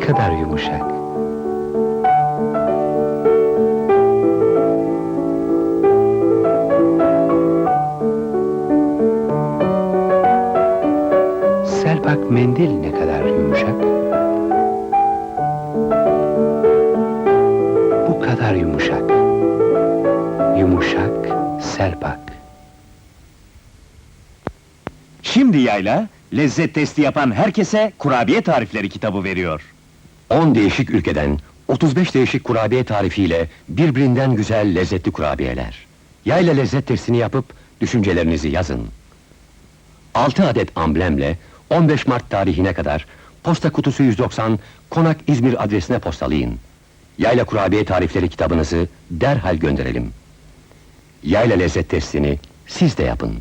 kadar yumuşak. Selpak mendil ne kadar yumuşak. Bu kadar yumuşak. Yumuşak selpak. Şimdi yayla, lezzet testi yapan herkese kurabiye tarifleri kitabı veriyor. 10 değişik ülkeden 35 değişik kurabiye tarifiyle birbirinden güzel lezzetli kurabiyeler. Yayla lezzet testini yapıp düşüncelerinizi yazın. 6 adet amblemle 15 Mart tarihine kadar posta kutusu 190 Konak İzmir adresine postalayın. Yayla kurabiye tarifleri kitabınızı derhal gönderelim. Yayla lezzet testini siz de yapın.